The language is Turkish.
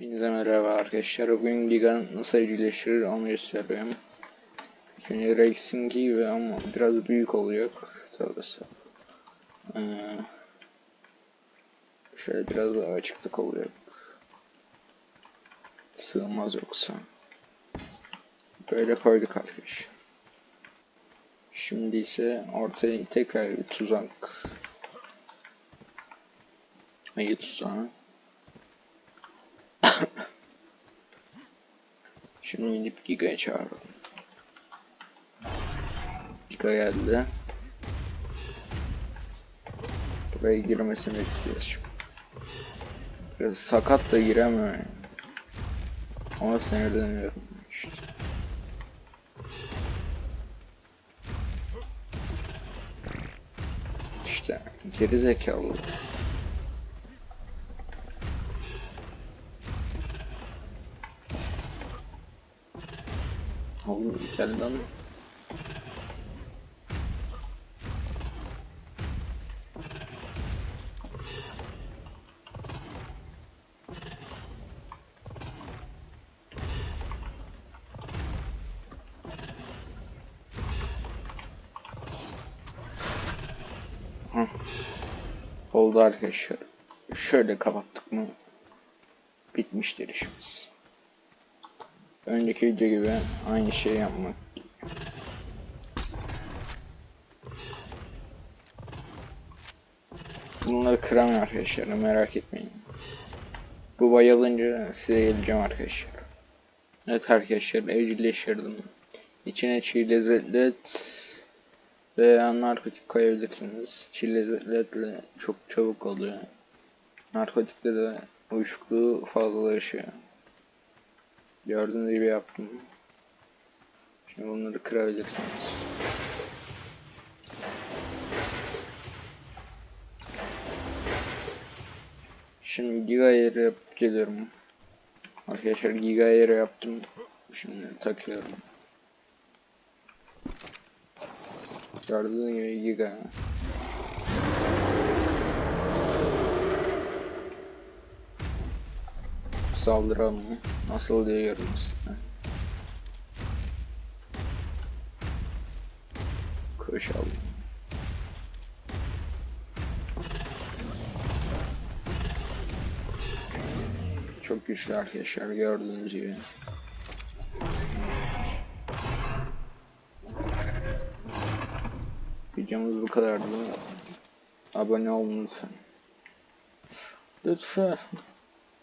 Hepinize merhaba arkadaşlar. Bugün Liga nasıl evcilleştirir onu gösteriyorum. Şimdi Rex'in gibi ama biraz büyük olacak. Tabii. Ee, şöyle biraz daha açıklık olacak. Sığmaz yoksa. Böyle koyduk arkadaşlar. Şimdi ise ortaya tekrar bir tuzak. Ayı tuzağı. Şimdi gidip Giga'ya çağıralım. Giga geldi. Buraya girmesini bekliyoruz şimdi. Biraz sakat da giremiyor yani. Ama sinirleniyorum. İşte geri zekalı. Oğlum. Hı. Oldu arkadaşlar. Şöyle kapattık mı bitmiştir işimiz. Önceki video gibi aynı şeyi yapmak. Bunları kıramıyor arkadaşlar merak etmeyin. Bu bayılınca size geleceğim arkadaşlar. Evet arkadaşlar evcilleştirdim. İçine çiğ lezzetli et veya narkotik koyabilirsiniz. Çiğ lezzetli çok çabuk oluyor. Narkotikte de uyuşukluğu fazlalaşıyor. Gördüğünüz gibi yaptım. Şimdi bunları kırabilirsiniz. Şimdi giga ayarı yapıp geliyorum. Arkadaşlar giga ayarı yaptım. Şimdi takıyorum. Gördüğünüz gibi giga. Saldıralım. Nasıl diye görünüz. Koşalım. Çok güçlü arkadaşlar gördüğünüz gibi. Videomuz bu kadardı. Abone olun lütfen. Lütfen.